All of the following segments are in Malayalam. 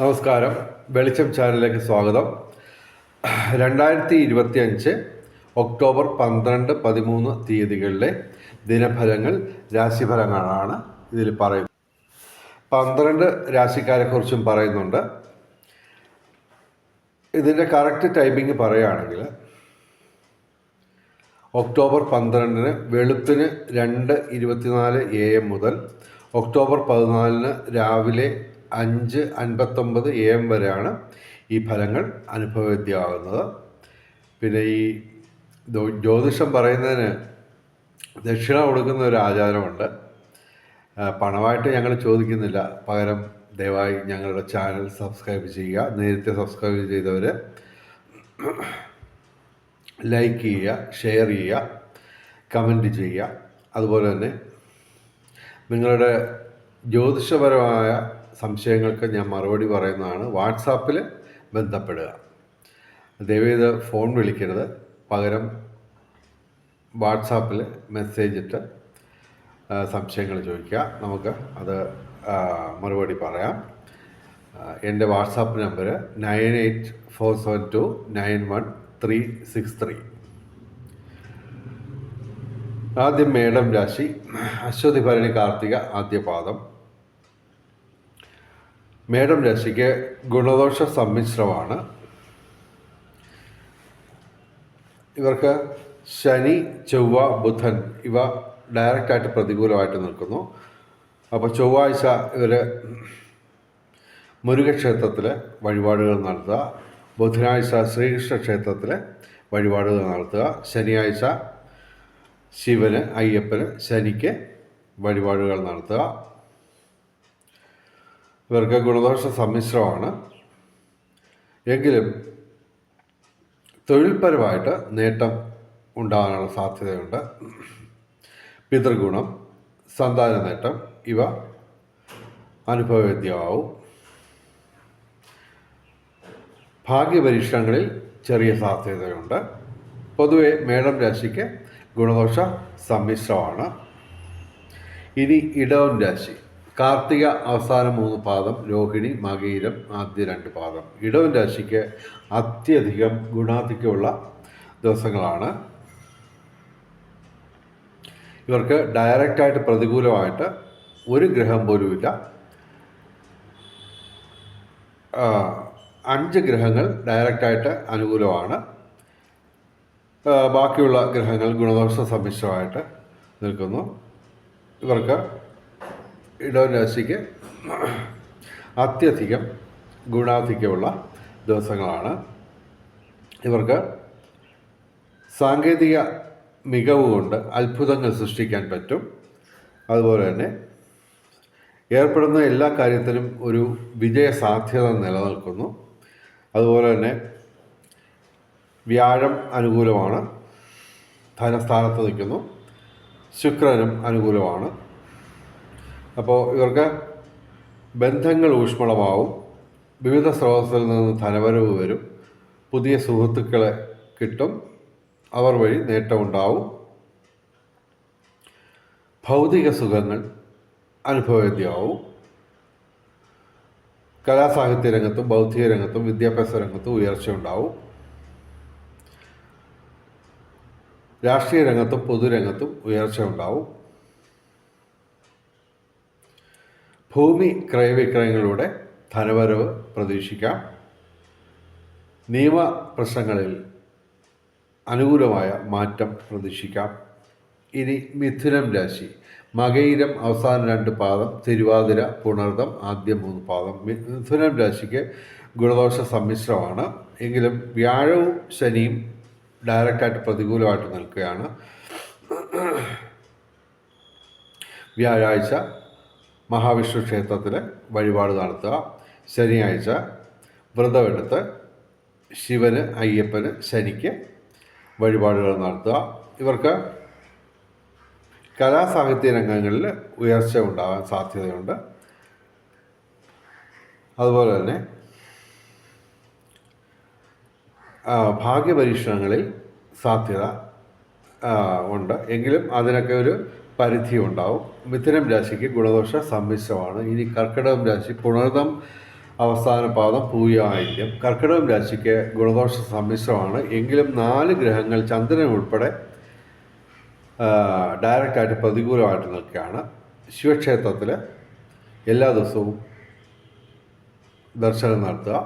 നമസ്കാരം. വെളിച്ചം ചാനലിലേക്ക് സ്വാഗതം. രണ്ടായിരത്തി ഇരുപത്തി അഞ്ച് ഒക്ടോബർ പന്ത്രണ്ട് പതിമൂന്ന് തീയതികളിലെ ദിനഫലങ്ങൾ രാശിഫലങ്ങളാണ് ഇതിൽ പറയുന്നത്. പന്ത്രണ്ട് രാശിക്കാരെക്കുറിച്ചും പറയുന്നുണ്ട്. ഇതിന്റെ കറക്റ്റ് ടൈമിംഗ് പറയുകയാണെങ്കിൽ ഒക്ടോബർ പന്ത്രണ്ടിന് വെളുപ്പിന് രണ്ട് ഇരുപത്തിനാല് എ എം മുതൽ ഒക്ടോബർ പതിനാലിന് രാവിലെ അഞ്ച് അൻപത്തൊമ്പത് എ എം വരെയാണ് ഈ ഫലങ്ങൾ അനുഭവവേദ്യമാകുന്നത് പിന്നെ ഈ ജ്യോതിഷം പറയുന്നതിന് ദക്ഷിണ കൊടുക്കുന്ന ഒരു ആചാരമുണ്ട്. പണമായിട്ട് ഞങ്ങൾ ചോദിക്കുന്നില്ല. പകരം ദയവായി ഞങ്ങളുടെ ചാനൽ സബ്സ്ക്രൈബ് ചെയ്യുക. നേരത്തെ സബ്സ്ക്രൈബ് ചെയ്തവർ ലൈക്ക് ചെയ്യുക ഷെയർ ചെയ്യുക കമന്റ് ചെയ്യുക. അതുപോലെ തന്നെ നിങ്ങളുടെ ജ്യോതിഷപരമായ സംശയങ്ങൾക്ക് ഞാൻ മറുപടി പറയുന്നതാണ് വാട്സാപ്പിൽ ബന്ധപ്പെടുക. ദയവേത് ഫോൺ വിളിക്കരുത്. പകരം വാട്സാപ്പിൽ മെസ്സേജ് ഇട്ട് സംശയങ്ങൾ ചോദിക്കുക. നമുക്ക് അത് മറുപടി പറയാം. എന്റെ WhatsApp number nine eight four seven two nine one three six three. ആദ്യം മേടം രാശി അശ്വതി ഭരണി കാർത്തിക ആദ്യ പാദം മേടം രാശിക്ക് ഗുണദോഷ സമ്മിശ്രമാണ്. ഇവർക്ക് ശനി ചൊവ്വ ബുധൻ ഇവ ഡയറക്റ്റായിട്ട് പ്രതികൂലമായിട്ട് നിൽക്കുന്നു. അപ്പോൾ ചൊവ്വാഴ്ച ഇവർ മുരുകക്ഷേത്രത്തിൽ വഴിപാടുകൾ നടത്തുക. ബുധനാഴ്ച ശ്രീകൃഷ്ണ ക്ഷേത്രത്തിൽ വഴിപാടുകൾ നടത്തുക. ശനിയാഴ്ച ശിവന് അയ്യപ്പന് ശനിക്ക് വഴിപാടുകൾ നടത്തുക. ഇവർക്ക് ഗുണദോഷ സമ്മിശ്രമാണ്. എങ്കിലും തൊഴിൽപരമായിട്ട് നേട്ടം ഉണ്ടാകാനുള്ള സാധ്യതയുണ്ട്. പിതൃഗുണം സന്താന നേട്ടം ഇവ അനുഭവവേദ്യമാവും. ഭാഗ്യപരീക്ഷണങ്ങളിൽ ചെറിയ സാധ്യതയുണ്ട്. പൊതുവെ മേടം രാശിക്ക് ഗുണദോഷ സമ്മിശ്രമാണ്. ഇനി ഇടവം രാശി. കാർത്തിക അവസാന മൂന്ന് പാദം രോഹിണി മകീരം ആദ്യ രണ്ട് പാദം. ഇടവൻ രാശിക്ക് അത്യധികം ഗുണാധിക്യമുള്ള ദിവസങ്ങളാണ്. ഇവർക്ക് ഡയറക്റ്റായിട്ട് പ്രതികൂലമായിട്ട് ഒരു ഗ്രഹം പോലുമില്ല അഞ്ച് ഗ്രഹങ്ങൾ ഡയറക്റ്റായിട്ട് അനുകൂലമാണ്. ബാക്കിയുള്ള ഗ്രഹങ്ങൾ ഗുണദോഷ സമ്മിശ്രമായിട്ട് നിൽക്കുന്നു. ഇവർക്ക് ഇടവൻ രാശിക്ക് അത്യധികം ഗുണാധിക്യമുള്ള ദിവസങ്ങളാണ്. ഇവർക്ക് സാങ്കേതിക മികവ് കൊണ്ട് അത്ഭുതങ്ങൾ സൃഷ്ടിക്കാൻ പറ്റും. അതുപോലെ തന്നെ ഏർപ്പെടുന്ന എല്ലാ കാര്യത്തിലും ഒരു വിജയ സാധ്യത നിലനിൽക്കുന്നു. അതുപോലെ തന്നെ വ്യാഴം അനുകൂലമാണ്. ധനസ്ഥാനത്ത് നിൽക്കുന്നു. ശുക്രനും അനുകൂലമാണ്. അപ്പോൾ ഇവർക്ക് ബന്ധങ്ങൾ ഊഷ്മളമാവും. വിവിധ സ്രോതസ്സിൽ നിന്ന് ധനവരവ് വരും. പുതിയ സുഹൃത്തുക്കളെ കിട്ടും. അവർ വഴി നേട്ടമുണ്ടാവും. ഭൗതിക സുഖങ്ങൾ അനുഭവവേദ്യമാവും. കലാസാഹിത്യ രംഗത്തും ബൗദ്ധിക രംഗത്തും വിദ്യാഭ്യാസ രംഗത്തും ഉയർച്ച ഉയർച്ചയുണ്ടാവും. രാഷ്ട്രീയ രംഗത്തും പൊതുരംഗത്തും ഉയർച്ച ഉണ്ടാവും ഭൂമി ക്രയവിക്രയങ്ങളിലൂടെ ധനവരവ് പ്രതീക്ഷിക്കാം. നിയമ പ്രശ്നങ്ങളിൽ അനുകൂലമായ മാറ്റം പ്രതീക്ഷിക്കാം. ഇനി മിഥുനം രാശി. മകയിരം അവസാന രണ്ട് പാദം തിരുവാതിര പുണർദം ആദ്യ മൂന്ന് പാദം. മിഥുനം രാശിക്ക് ഗുണദോഷ സമ്മിശ്രമാണ്. എങ്കിലും വ്യാഴവും ശനിയും ഡയറക്റ്റായിട്ട് പ്രതികൂലമായിട്ട് നിൽക്കുകയാണ്. വ്യാഴാഴ്ച മഹാവിഷ്ണു ക്ഷേത്രത്തിൽ വഴിപാട് നടത്തുക. ശനിയാഴ്ച വ്രതമെടുത്ത് ശിവന് അയ്യപ്പന് ശനിക്ക് വഴിപാടുകൾ നടത്തുക. ഇവർക്ക് കലാസാഹിത്യ രംഗങ്ങളിൽ ഉയർച്ച ഉണ്ടാകാൻ സാധ്യതയുണ്ട്. അതുപോലെ തന്നെ ഭാഗ്യപരീക്ഷണങ്ങളിൽ സാധ്യത ഉണ്ട്. എങ്കിലും അതിനൊക്കെ ഒരു പരിധി ഉണ്ടാവും മിഥുനം രാശിക്ക് ഗുണദോഷ സമ്മിശ്രമാണ്. ഇനി കർക്കിടകം രാശി പുണർദം അവസാന പാദം പൂയായിരിക്കും കർക്കിടകം രാശിക്ക് ഗുണദോഷ സമ്മിശ്രമാണ്. എങ്കിലും നാല് ഗ്രഹങ്ങൾ ചന്ദ്രൻ ഉൾപ്പെടെ ഡയറക്റ്റായിട്ട് പ്രതികൂലമായിട്ട് നിൽക്കുകയാണ്. ശിവക്ഷേത്രത്തിൽ എല്ലാ ദിവസവും ദർശനം നടത്തുക.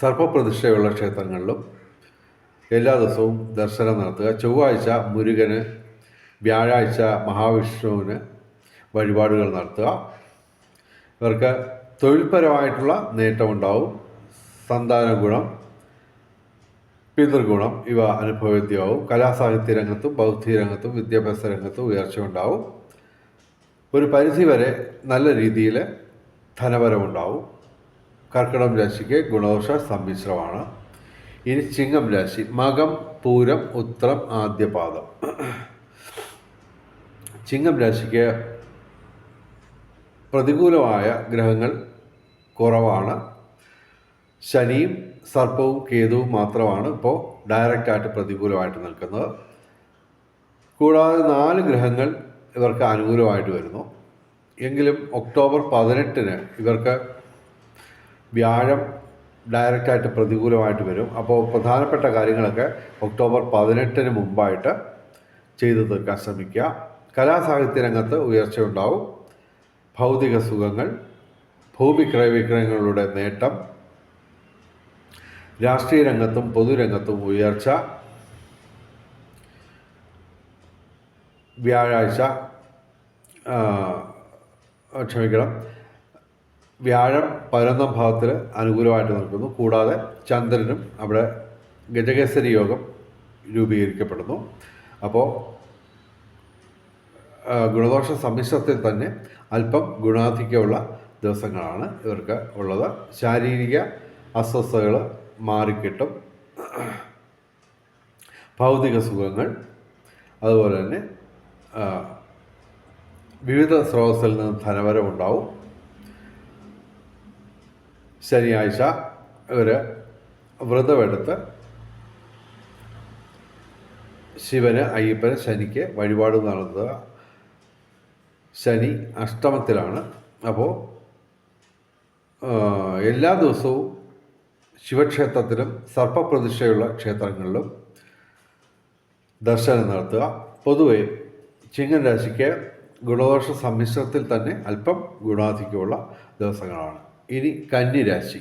സർപ്പപ്രതിഷ്ഠയുള്ള ക്ഷേത്രങ്ങളിലും എല്ലാ ദിവസവും ദർശനം നടത്തുക. ചൊവ്വാഴ്ച മുരുകന് വ്യാഴാഴ്ച മഹാവിഷ്ണുവിന് വഴിപാടുകൾ നടത്തുക. ഇവർക്ക് തൊഴിൽപരമായിട്ടുള്ള നേട്ടമുണ്ടാവും. സന്താന ഗുണം പിതൃഗുണം ഇവ അനുഭവവേദ്യമാവും കലാസാഹിത്യ രംഗത്തും ബൗദ്ധിക രംഗത്തും വിദ്യാഭ്യാസ രംഗത്തും ഉയർച്ച ഉണ്ടാവും. ഒരു പരിധിവരെ നല്ല രീതിയിൽ ധനപരമുണ്ടാവും കർക്കിടം രാശിക്ക് ഗുണദോഷ സമ്മിശ്രമാണ്. ഇനി ചിങ്ങം രാശി മകം പൂരം ഉത്രം ആദ്യപാദം. ചിങ്ങം രാശിക്ക് പ്രതികൂലമായ ഗ്രഹങ്ങൾ കുറവാണ്. ശനിയും സർപ്പവും കേതുവും മാത്രമാണ് ഇപ്പോൾ ഡയറക്റ്റായിട്ട് പ്രതികൂലമായിട്ട് നിൽക്കുന്നത്. കൂടാതെ നാല് ഗ്രഹങ്ങൾ ഇവർക്ക് അനുകൂലമായിട്ട് വരുന്നു. എങ്കിലും ഒക്ടോബർ പതിനെട്ടിന് ഇവർക്ക് വ്യാഴം ഡയറക്റ്റായിട്ട് പ്രതികൂലമായിട്ട് വരും. അപ്പോൾ പ്രധാനപ്പെട്ട കാര്യങ്ങളൊക്കെ ഒക്ടോബർ പതിനെട്ടിന് മുമ്പായിട്ട് ചെയ്തു തീർക്കാൻ ശ്രമിക്കുക. കലാസാഹിത്യ രംഗത്ത് ഉയർച്ച ഉണ്ടാവും ഭൗതിക സുഖങ്ങൾ ഭൂമി ക്രയവിക്രയങ്ങളുടെ നേട്ടം രാഷ്ട്രീയ രംഗത്തും പൊതുരംഗത്തും ഉയർച്ച വ്യാഴാഴ്ച ക്ഷമിക്കണം വ്യാഴം പതിനൊന്നാം ഭാവത്തിൽ അനുകൂലമായിട്ട് നിൽക്കുന്നു. കൂടാതെ ചന്ദ്രനും അവിടെ ഗജകേസരി യോഗം രൂപീകരിക്കപ്പെടുന്നു. അപ്പോൾ ഗുണദോഷ സമ്മിശ്രത്തിൽ തന്നെ അല്പം ഗുണാധിക്യമുള്ള ദിവസങ്ങളാണ് ഇവർക്ക് ഉള്ളത്. ശാരീരിക അസ്വസ്ഥതകൾ മാറിക്കിട്ടും. ഭൗതിക സുഖങ്ങൾ അതുപോലെ തന്നെ വിവിധ സ്രോതസ്സിൽ നിന്ന് ധനവരമുണ്ടാവും ശനിയാഴ്ച ഇവർ വ്രതമെടുത്ത് ശിവന് അയ്യപ്പന് ശനിക്ക് വഴിപാട് നടത്തുക. ശനി അഷ്ടമത്തിലാണ്. അപ്പോൾ എല്ലാ ദിവസവും ശിവക്ഷേത്രത്തിലും സർപ്പപ്രതിഷ്ഠയുള്ള ക്ഷേത്രങ്ങളിലും ദർശനം നടത്തുക. പൊതുവെ ചിങ്ങൻ രാശിക്ക് ഗുണദോഷ സമ്മിശ്രത്തിൽ തന്നെ അല്പം ഗുണാധിക്യമുള്ള ദിവസങ്ങളാണ്. ഇനി കന്നിരാശി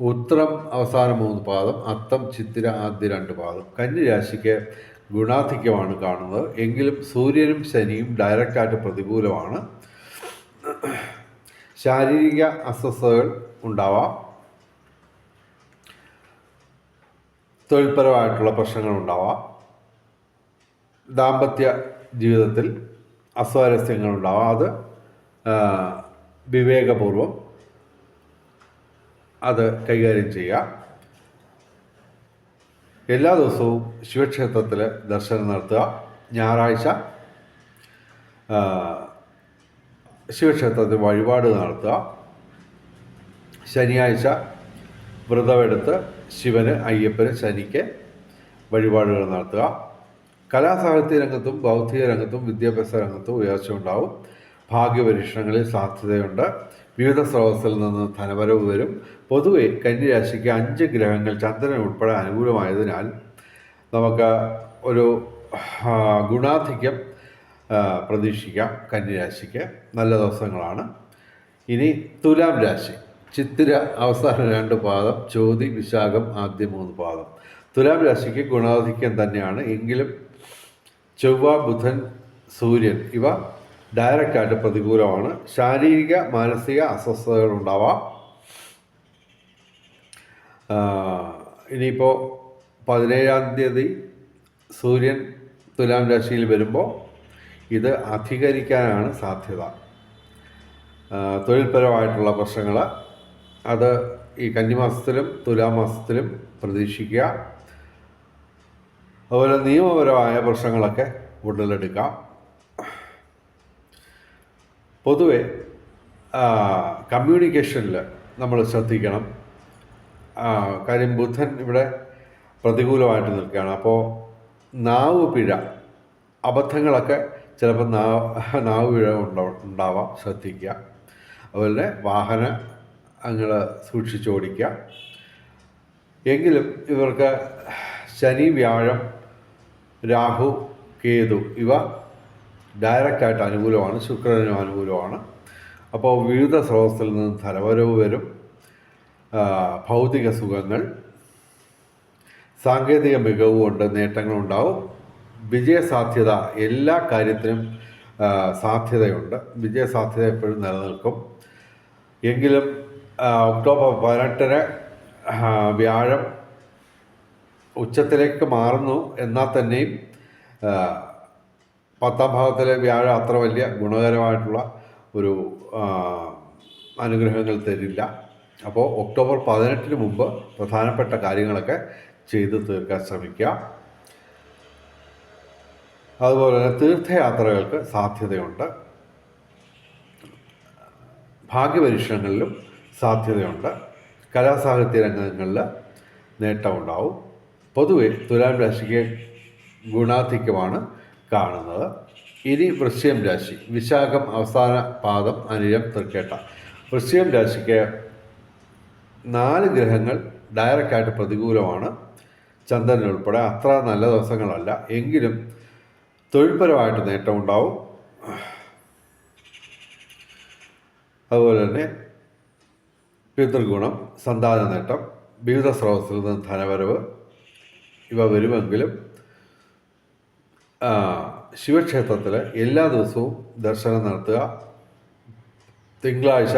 ഉത്തരം അവസാന മൂന്ന് പാദം അത്തം ചിത്തിര ആദ്യ രണ്ട് പാദം. കന്നിരാശിക്ക് ഗുണാധിക്യമാണ് കാണുന്നത്. എങ്കിലും സൂര്യനും ശനിയും ഡയറക്റ്റായിട്ട് പ്രതികൂലമാണ്. ശാരീരിക അസ്വസ്ഥതകൾ ഉണ്ടാവാം. തൊഴിൽപരമായിട്ടുള്ള പ്രശ്നങ്ങൾ ഉണ്ടാവാം. ദാമ്പത്യ ജീവിതത്തിൽ അസ്വാരസ്യങ്ങൾ ഉണ്ടാവാം. അത് വിവേകപൂർവം അത് കൈകാര്യം ചെയ്യുക എല്ലാ ദിവസവും ശിവക്ഷേത്രത്തിൽ ദർശനം നടത്തുക. ഞായറാഴ്ച ശിവക്ഷേത്രത്തിൽ വഴിപാട് നടത്തുക. ശനിയാഴ്ച വ്രതമെടുത്ത് ശിവന് അയ്യപ്പന് ശനിക്ക് വഴിപാടുകൾ നടത്തുക. കലാസാഹിത്യ രംഗത്തും ബൗദ്ധിക രംഗത്തും വിദ്യാഭ്യാസ രംഗത്തും ഉയർച്ച ഉണ്ടാവും ഭാഗ്യപരീക്ഷണങ്ങളിൽ സാധ്യതയുണ്ട്. വിവിധ സ്രോതസ്സിൽ നിന്ന് ധനവരവ് വരും. പൊതുവെ കന്യരാശിക്ക് അഞ്ച് ഗ്രഹങ്ങൾ ചന്ദ്രൻ ഉൾപ്പെടെ അനുകൂലമായതിനാൽ നമുക്ക് ഒരു ഗുണാധിക്യം പ്രതീക്ഷിക്കാം കന്യരാശിക്ക്. നല്ല ദിവസങ്ങളാണ്. ഇനി തുലാം രാശി. ചിത്തിര അവസാന രണ്ട് പാദം ചോതി വിശാഖം ആദ്യ മൂന്ന് പാദം. തുലാം രാശിക്ക് ഗുണാധിക്യം തന്നെയാണ്. എങ്കിലും ചൊവ്വ ബുധൻ സൂര്യൻ ഇവ ഡയറക്റ്റായിട്ട് പ്രതികൂലമാണ്. ശാരീരിക മാനസിക അസ്വസ്ഥതകൾ ഉണ്ടാവാം. ഇനിയിപ്പോൾ പതിനേഴാം തീയതി സൂര്യൻ തുലാം രാശിയിൽ വരുമ്പോൾ ഇത് അധികരിക്കാനാണ് സാധ്യത. തൊഴിൽപരമായിട്ടുള്ള പ്രശ്നങ്ങൾ അത് ഈ കന്നിമാസത്തിലും തുലാമാസത്തിലും പ്രതീക്ഷിക്കുക. അതുപോലെ നിയമപരമായ പ്രശ്നങ്ങളൊക്കെ ഉടലെടുക്കാം. പൊതുവെ കമ്മ്യൂണിക്കേഷനിൽ നമ്മൾ ശ്രദ്ധിക്കണം. കാര്യം ബുധൻ ഇവിടെ പ്രതികൂലമായിട്ട് നിൽക്കുകയാണ്. അപ്പോൾ നാവ് പിഴ അബദ്ധങ്ങളൊക്കെ ചിലപ്പോൾ നാവ് നാവ് പിഴ ഉണ്ടാവാം ശ്രദ്ധിക്കുക. അതുപോലെ വാഹന അങ്ങൾ സൂക്ഷിച്ചു ഓടിക്കുക. എങ്കിലും ഇവർക്ക് ശനി വ്യാഴം രാഹു കേതു ഇവ ഡയറക്റ്റായിട്ട് അനുകൂലമാണ് ശുക്രനും അനുകൂലമാണ്. അപ്പോൾ വിവിധ സ്രോതസ്സിൽ നിന്ന് ധനവരവ് വരും. ഭൗതിക സുഖങ്ങൾ സാങ്കേതിക മികവ് കൊണ്ട് നേട്ടങ്ങളുണ്ടാവും വിജയസാധ്യത എല്ലാ കാര്യത്തിനും സാധ്യതയുണ്ട്. വിജയസാധ്യത എപ്പോഴും നിലനിൽക്കും. എങ്കിലും ഒക്ടോബർ പതിനെട്ടിന് വ്യാഴം ഉച്ചത്തിലേക്ക് മാറുന്നു. എന്നാൽ തന്നെയും പത്താം ഭാവത്തിലെ വ്യാഴം അത്ര വലിയ ഗുണകരമായിട്ടുള്ള ഒരു അനുഗ്രഹങ്ങൾ തരില്ല. അപ്പോൾ ഒക്ടോബർ പതിനെട്ടിന് മുമ്പ് പ്രധാനപ്പെട്ട കാര്യങ്ങളൊക്കെ ചെയ്തു തീർക്കാൻ ശ്രമിക്കുക. അതുപോലെ തന്നെ തീർത്ഥയാത്രകൾക്ക് സാധ്യതയുണ്ട്. ഭാഗ്യപരീക്ഷണങ്ങളിലും സാധ്യതയുണ്ട്. കലാസാഹിത്യ രംഗങ്ങളിൽ നേട്ടമുണ്ടാവും. പൊതുവെ തുലാം രാശിക്ക് ഗുണാധിക്യമാണ് കാണുന്നത്. ഇനി വൃശ്യം രാശി. വിശാഖം അവസാന പാദം അനിഴം തൃക്കേട്ട. വൃശ്യം രാശിക്ക് നാല് ഗ്രഹങ്ങൾ ഡയറക്റ്റായിട്ട് പ്രതികൂലമാണ്. ചന്ദ്രൻ ഉൾപ്പെടെ അത്ര നല്ല ദിവസങ്ങളല്ല. എങ്കിലും തൊഴിൽപരമായിട്ട് നേട്ടമുണ്ടാവും അതുപോലെ തന്നെ പിതൃഗുണം സന്താന നേട്ടം വിവിധ സ്രോതസ്സിൽ നിന്ന് ധനവരവ് ഇവ വരുമെങ്കിലും ശിവക്ഷേത്രത്തിൽ എല്ലാ ദിവസവും ദർശനം നടത്തുക. തിങ്കളാഴ്ച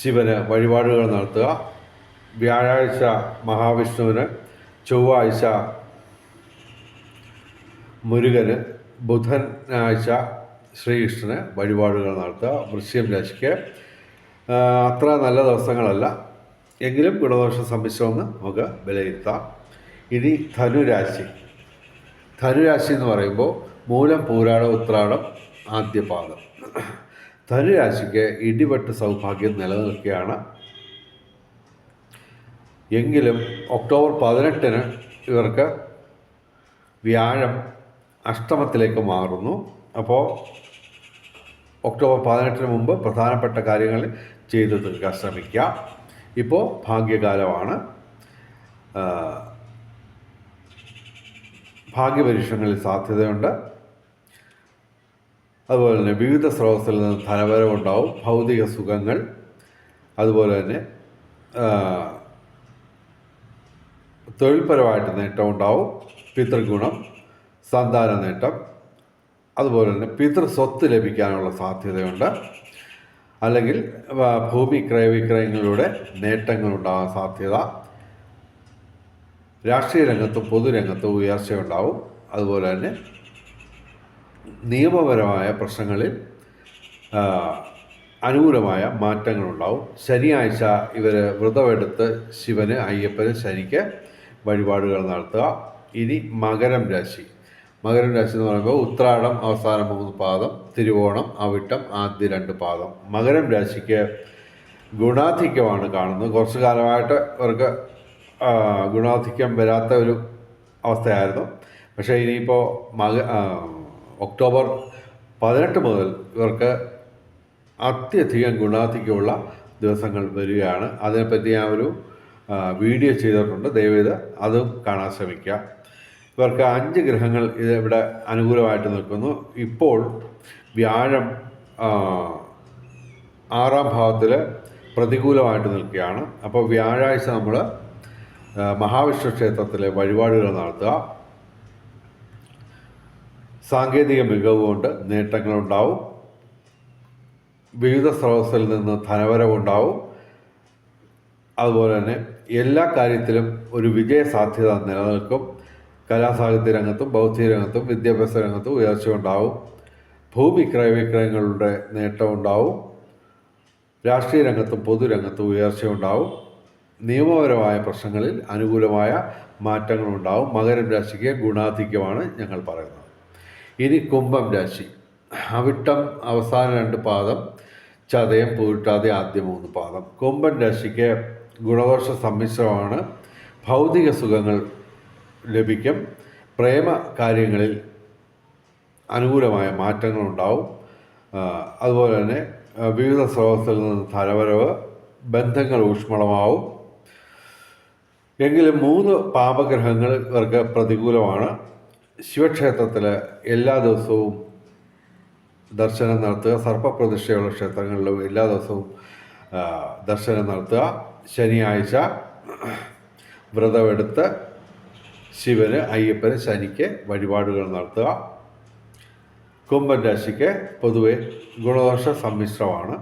ശിവന് വഴിപാടുകൾ നടത്തുക. വ്യാഴാഴ്ച മഹാവിഷ്ണുവിന് ചൊവ്വാഴ്ച മുരുകന് ബുധനാഴ്ച ശ്രീകൃഷ്ണന് വഴിപാടുകൾ നടത്തുക. വൃശ്യം രാശിക്ക്. അത്ര നല്ല ദിവസങ്ങളല്ല. എങ്കിലും ഗുണദോഷ സമ്മിശ്രമെന്ന് നമുക്ക് വിലയിരുത്താം. ഇനി ധനുരാശി. ധനുരാശി എന്ന് പറയുമ്പോൾ മൂലം പൂരാടം ഉത്രാടം ആദ്യപാദം. ധനുരാശിക്ക് ഇടിവെട്ട് സൗഭാഗ്യം നിലനിൽക്കുകയാണ്. എങ്കിലും ഒക്ടോബർ പതിനെട്ടിന് ഇവർക്ക് വ്യാഴം അഷ്ടമത്തിലേക്ക് മാറുന്നു. അപ്പോൾ ഒക്ടോബർ പതിനെട്ടിന് മുമ്പ് പ്രധാനപ്പെട്ട കാര്യങ്ങൾ ചെയ്തു തീർക്കാൻ ശ്രമിക്കുക ഇപ്പോൾ ഭാഗ്യകാലമാണ്. ഭാഗ്യപരീക്ഷണങ്ങളിൽ സാധ്യതയുണ്ട്. അതുപോലെ തന്നെ വിവിധ സ്രോതസ്സിൽ നിന്ന് ധനപരമുണ്ടാവും ഭൗതിക സുഖങ്ങൾ. അതുപോലെ തന്നെ തൊഴിൽപരമായിട്ട് നേട്ടം ഉണ്ടാവും പിതൃഗുണം സന്താന നേട്ടം. അതുപോലെ തന്നെ പിതൃ സ്വത്ത് ലഭിക്കാനുള്ള സാധ്യതയുണ്ട്. അല്ലെങ്കിൽ ഭൂമി ക്രയവിക്രയങ്ങളിലൂടെ നേട്ടങ്ങളുണ്ടാകാൻ സാധ്യത. രാഷ്ട്രീയ രംഗത്തും പൊതുരംഗത്തും ഉയർച്ചയുണ്ടാവും. അതുപോലെ തന്നെ നിയമപരമായ പ്രശ്നങ്ങളിൽ അനുകൂലമായ മാറ്റങ്ങളുണ്ടാവും. ശനിയാഴ്ച ഇവർ വ്രതമെടുത്ത് ശിവന് അയ്യപ്പന് ശനിക്ക് വഴിപാടുകൾ നടത്തുക. ഇനി മകരം രാശി. മകരം രാശി എന്ന് പറയുമ്പോൾ ഉത്രാടം അവസാനം മൂന്ന് പാദം തിരുവോണം അവിട്ടം ആദ്യ രണ്ട് പാദം. മകരം രാശിക്ക് ഗുണാധിക്യമാണ് കാണുന്നത്. കുറച്ചു കാലമായിട്ട് ഇവർക്ക് ആ, ഗുണാധിക്യം വരാത്ത ഒരു അവസ്ഥയായിരുന്നു. പക്ഷേ ഇനിയിപ്പോൾ മക ഒക്ടോബർ പതിനെട്ട് മുതൽ ഇവർക്ക് അത്യധികം ഗുണാധിക്യമുള്ള ദിവസങ്ങൾ വരികയാണ്. അതിനെപ്പറ്റി ഞാൻ ഒരു വീഡിയോ ചെയ്തിട്ടുണ്ട്. ദയവേത് അതും കാണാൻ ശ്രമിക്കുക. ഇവർക്ക് അഞ്ച് ഗ്രഹങ്ങൾ ഇത് ഇവിടെ അനുകൂലമായിട്ട് നിൽക്കുന്നു. ഇപ്പോൾ വ്യാഴം ആറാം ഭാവത്തിൽ പ്രതികൂലമായിട്ട് നിൽക്കുകയാണ്. അപ്പോൾ വ്യാഴാഴ്ച നമ്മൾ മഹാവിഷ്ണു ക്ഷേത്രത്തിലെ വഴിപാടുകൾ നടത്തുക. സാങ്കേതിക മികവ് കൊണ്ട് നേട്ടങ്ങളുണ്ടാവും. വിവിധ സ്രോതസ്സിൽ നിന്ന് ധനവരവുണ്ടാവും. അതുപോലെ തന്നെ എല്ലാ കാര്യത്തിലും ഒരു വിജയ സാധ്യത നിലനിൽക്കും. കലാസാഹിത്യ രംഗത്തും ബൗദ്ധിക രംഗത്തും വിദ്യാഭ്യാസ രംഗത്തും ഉയർച്ച ഉണ്ടാവും. ഭൂമി ക്രയവിക്രയങ്ങളുടെ നേട്ടമുണ്ടാവും രാഷ്ട്രീയ രംഗത്തും പൊതുരംഗത്തും ഉയർച്ചയുണ്ടാവും നിയമപരമായ പ്രശ്നങ്ങളിൽ അനുകൂലമായ മാറ്റങ്ങളുണ്ടാവും. മകരം രാശിക്ക് ഗുണാധിക്യമാണ് ഞങ്ങൾ പറയുന്നത്. ഇനി കുംഭം രാശി. അവിട്ടം അവസാന രണ്ട് പാദം ചതയം പൂരിട്ടാതെ ആദ്യ മൂന്ന് പാദം. കുംഭൻ രാശിക്ക് ഗുണവർഷ സമ്മിശ്രമാണ്. ഭൗതിക സുഖങ്ങൾ ലഭിക്കും. പ്രേമ കാര്യങ്ങളിൽ അനുകൂലമായ മാറ്റങ്ങളുണ്ടാവും. അതുപോലെ തന്നെ വിവിധ സ്രോതസ്സിൽ നിന്ന് ധനവരവ് ബന്ധങ്ങൾ ഊഷ്മളമാവും. എങ്കിലും മൂന്ന് പാപഗ്രഹങ്ങൾ ഇവർക്ക് പ്രതികൂലമാണ്. ശിവക്ഷേത്രത്തിൽ എല്ലാ ദിവസവും ദർശനം നടത്തുക സർപ്പപ്രതിഷ്ഠയുള്ള ക്ഷേത്രങ്ങളിലും എല്ലാ ദിവസവും ദർശനം നടത്തുക. ശനിയാഴ്ച വ്രതമെടുത്ത് ശിവന് അയ്യപ്പന് ശനിക്ക് വഴിപാടുകൾ നടത്തുക. കുംഭൻ രാശിക്ക് പൊതുവെ ഗുണദോഷ സമ്മിശ്രമാണ്.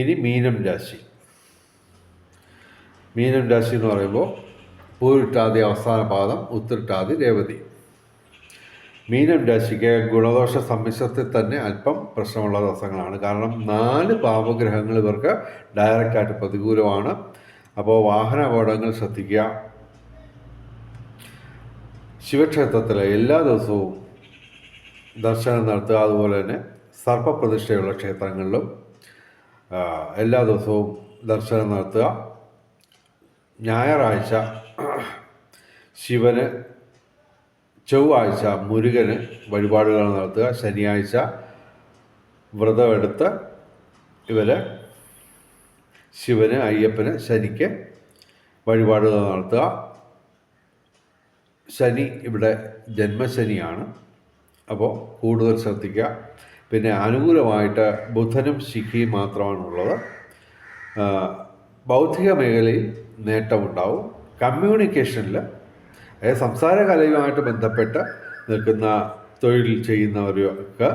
ഇനി മീനം രാശി. മീനം രാശി എന്ന് പറയുമ്പോൾ പൂരിട്ടാതി അവസാന പാദം ഉത്തിരിട്ടാതി രേവതി. മീനം രാശിക്ക് ഗുണദോഷ സമ്മിശ്രത്തിൽ തന്നെ അല്പം പ്രശ്നമുള്ള ദിവസങ്ങളാണ്. കാരണം നാല് പാപഗ്രഹങ്ങൾ ഇവർക്ക് ഡയറക്റ്റായിട്ട് പ്രതികൂലമാണ്. അപ്പോൾ വാഹന അപകടങ്ങൾ ശ്രദ്ധിക്കുക. ശിവക്ഷേത്രത്തിൽ എല്ലാ ദിവസവും ദർശനം നടത്തുക. അതുപോലെ തന്നെ സർപ്പപ്രതിഷ്ഠയുള്ള ക്ഷേത്രങ്ങളിലും എല്ലാ ദിവസവും ദർശനം നടത്തുക. ഞായറാഴ്ച ശിവന് ചൊവ്വാഴ്ച മുരുകന് വഴിപാടുകൾ നടത്തുക. ശനിയാഴ്ച വ്രതമെടുത്ത് ഇവർ ശിവന് അയ്യപ്പന് ശനിക്ക് വഴിപാടുകൾ നടത്തുക. ശനി ഇവിടെ ജന്മശനിയാണ്. അപ്പോൾ കൂടുതൽ ശ്രദ്ധിക്കുക. പിന്നെ അനുകൂലമായിട്ട് ബുധനും ശിഖിയും മാത്രമാണുള്ളത്. ബൗദ്ധിക മേഖലയിൽ നേട്ടമുണ്ടാവും. കമ്മ്യൂണിക്കേഷനിൽ അതായത് സംസാര കലയുമായിട്ട് ബന്ധപ്പെട്ട് നിൽക്കുന്ന തൊഴിൽ ചെയ്യുന്നവർക്ക്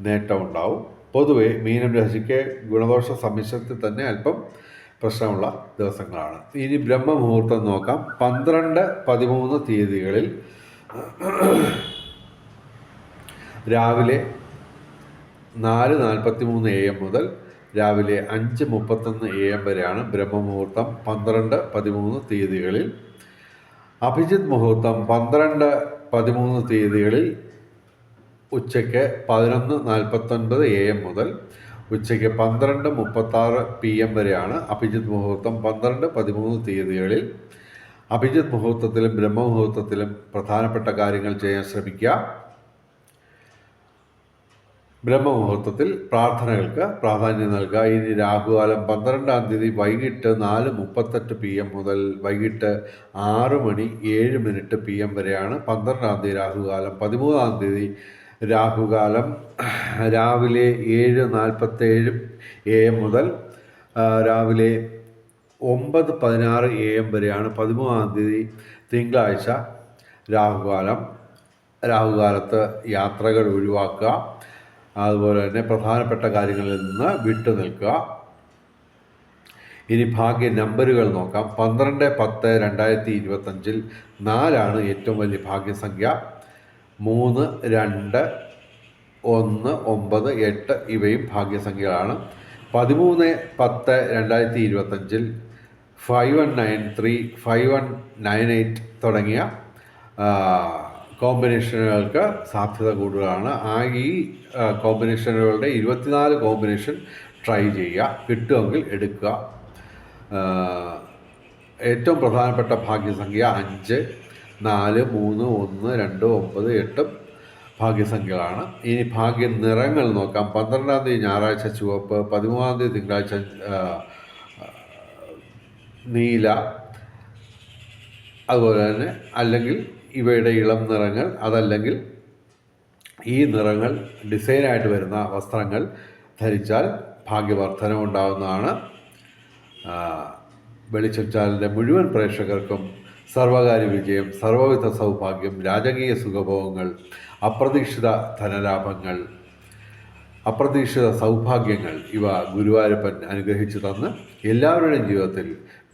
നേട്ടമുണ്ടാവും പൊതുവെ മീനം രാശിക്ക് ഗുണദോഷ സമ്മിശ്രത്തിൽ തന്നെ അല്പം പ്രശ്നമുള്ള ദിവസങ്ങളാണ്. ഇനി ബ്രഹ്മമുഹൂർത്തം നോക്കാം. പന്ത്രണ്ട് പതിമൂന്ന് തീയതികളിൽ രാവിലെ നാല് നാൽപ്പത്തി മൂന്ന് എ എം മുതൽ രാവിലെ അഞ്ച് മുപ്പത്തൊന്ന് എ എം വരെയാണ് ബ്രഹ്മമുഹൂർത്തം പന്ത്രണ്ട് പതിമൂന്ന് തീയതികളിൽ. അഭിജിത് മുഹൂർത്തം പന്ത്രണ്ട് പതിമൂന്ന് തീയതികളിൽ ഉച്ചയ്ക്ക് പതിനൊന്ന് നാൽപ്പത്തൊൻപത് എ എം മുതൽ ഉച്ചയ്ക്ക് പന്ത്രണ്ട് മുപ്പത്താറ് പി എം വരെയാണ് അഭിജിത് മുഹൂർത്തം പന്ത്രണ്ട് പതിമൂന്ന് തീയതികളിൽ. അഭിജിത് മുഹൂർത്തത്തിലും ബ്രഹ്മമുഹൂർത്തത്തിലും പ്രധാനപ്പെട്ട കാര്യങ്ങൾ ചെയ്യാൻ ശ്രമിക്കുക. ബ്രഹ്മമുഹൂർത്തത്തിൽ പ്രാർത്ഥനകൾക്ക് പ്രാധാന്യം നൽകുക. ഇനി രാഹുകാലം പന്ത്രണ്ടാം തീയതി വൈകിട്ട് നാല് മുപ്പത്തെട്ട് പി എം മുതൽ വൈകിട്ട് ആറ് മണി ഏഴ് മിനിറ്റ് പി എം വരെയാണ് പന്ത്രണ്ടാം തീയതി രാഹുകാലം. പതിമൂന്നാം തീയതി രാഹുകാലം രാവിലെ ഏഴ് നാൽപ്പത്തേഴ് എ എം മുതൽ രാവിലെ ഒമ്പത് പതിനാറ് എ എം വരെയാണ് പതിമൂന്നാം തീയതി തിങ്കളാഴ്ച രാഹുകാലം. രാഹുകാലത്ത് യാത്രകൾ ഒഴിവാക്കുക. അതുപോലെ തന്നെ പ്രധാനപ്പെട്ട കാര്യങ്ങളിൽ നിന്ന് വിട്ടു നിൽക്കുക. ഇനി ഭാഗ്യ നമ്പറുകൾ നോക്കാം. പന്ത്രണ്ട് പത്ത് രണ്ടായിരത്തി ഇരുപത്തഞ്ചിൽ നാലാണ് ഏറ്റവും വലിയ ഭാഗ്യസംഖ്യ. മൂന്ന് രണ്ട് ഒന്ന് ഒമ്പത് എട്ട് ഇവയും ഭാഗ്യസംഖ്യകളാണ്. പതിമൂന്ന് പത്ത് രണ്ടായിരത്തി ഇരുപത്തഞ്ചിൽ five one nine three five one nine eight തുടങ്ങിയ കോമ്പിനേഷനുകൾക്ക് സാധ്യത കൂടുതലാണ്. ആ ഈ കോമ്പിനേഷനുകളുടെ ഇരുപത്തിനാല് കോമ്പിനേഷൻ ട്രൈ ചെയ്യുക കിട്ടുമെങ്കിൽ എടുക്കുക. ഏറ്റവും പ്രധാനപ്പെട്ട ഭാഗ്യസംഖ്യ അഞ്ച് നാല് മൂന്ന് ഒന്ന് രണ്ട് ഒമ്പത് എട്ടും ഭാഗ്യസംഖ്യകളാണ്. ഇനി ഭാഗ്യ നിറങ്ങൾ നോക്കാം. പന്ത്രണ്ടാം തീയതി ഞായറാഴ്ച ചുവപ്പ് പതിമൂന്നാം തീയതി തിങ്കളാഴ്ച നീല അതുപോലെ തന്നെ അല്ലെങ്കിൽ ഇവയുടെ ഇളം നിറങ്ങൾ അതല്ലെങ്കിൽ ഈ നിറങ്ങൾ ഡിസൈനായിട്ട് വരുന്ന വസ്ത്രങ്ങൾ ധരിച്ചാൽ ഭാഗ്യവർദ്ധനം ഉണ്ടാകുന്നതാണ് ആ, വെളിച്ചം ചാനലിന്റെ മുഴുവൻ പ്രേക്ഷകർക്കും സർവകാര്യ വിജയം സർവവിധ സൗഭാഗ്യം രാജകീയ സുഖഭോഗങ്ങൾ അപ്രതീക്ഷിത ധനലാഭങ്ങൾ അപ്രതീക്ഷിത സൗഭാഗ്യങ്ങൾ ഇവ ഗുരുവായൂരപ്പൻ അനുഗ്രഹിച്ചു തന്ന് എല്ലാവരുടെയും ജീവിതത്തിൽ